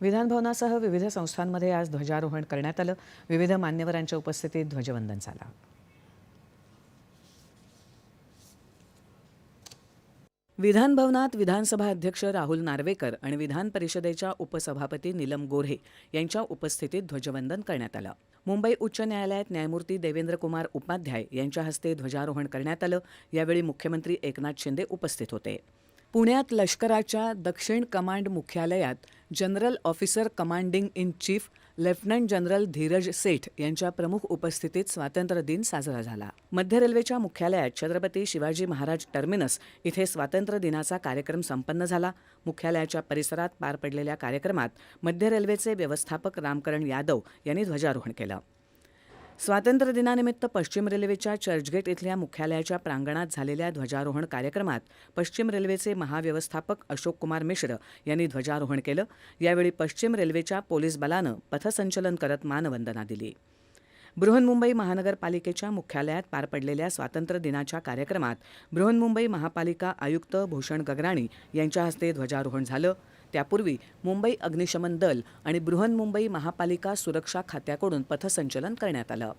विधानभवनासह विविध संस्थांमध्ये आज ध्वजारोहण करण्यात आलं. विविध मान्यवरांच्या उपस्थितीत ध्वजवंदन झालं. विधानभवनात विधानसभा अध्यक्ष राहुल नार्वेकर आणि विधान परिषदेच्या उपसभापती नीलम गोऱ्हे यांच्या उपस्थितीत ध्वजवंदन करण्यात आलं. मुंबई उच्च न्यायालयात न्यायमूर्ती देवेंद्र कुमार उपाध्याय यांच्या हस्ते ध्वजारोहण करण्यात आलं. यावेळी मुख्यमंत्री एकनाथ शिंदे उपस्थित होते. पुण्यात लष्कराच्या दक्षिण कमांड मुख्यालयात general officer commanding in chief lieutenant general Dheeraj Seth यांच्या प्रमुख उपस्थितीत स्वातंत्र्य दिन साजरा झाला. मध्य रेल्वेच्या मुख्यालयात छत्रपती शिवाजी महाराज टर्मिनस इथे स्वातंत्र्य दिनाचा कार्यक्रम संपन्न झाला. मुख्यालयाच्या परिसरात पार पडलेल्या कार्यक्रमात मध्य रेल्वेचे व्यवस्थापक रामकरण यादव यांनी ध्वजारोहण केलं. स्वातंत्र्य दिनानिमित्त पश्चिम रेल्वेच्या चर्चगेट इथल्या मुख्यालयाच्या प्रांगणात झालेल्या ध्वजारोहण कार्यक्रमात पश्चिम रेल्वेचे महाव्यवस्थापक अशोक कुमार मिश्र यांनी ध्वजारोहण केलं. यावेळी पश्चिम रेल्वेच्या पोलीस बलानं पथसंचलन करत मानवंदना दिली. बृहन्मुंबई महानगरपालिकेच्या मुख्यालयात पार पडलेल्या स्वातंत्र्य दिनाच्या कार्यक्रमात बृहन्मुंबई महापालिका आयुक्त भूषण गगराणी यांच्या हस्ते ध्वजारोहण झालं. त्यापूर्वी मुंबई अग्निशमन दल आणि बृहन्मुंबई महापालिका सुरक्षा खात्याकडून पथसंचलन करण्यात आलं.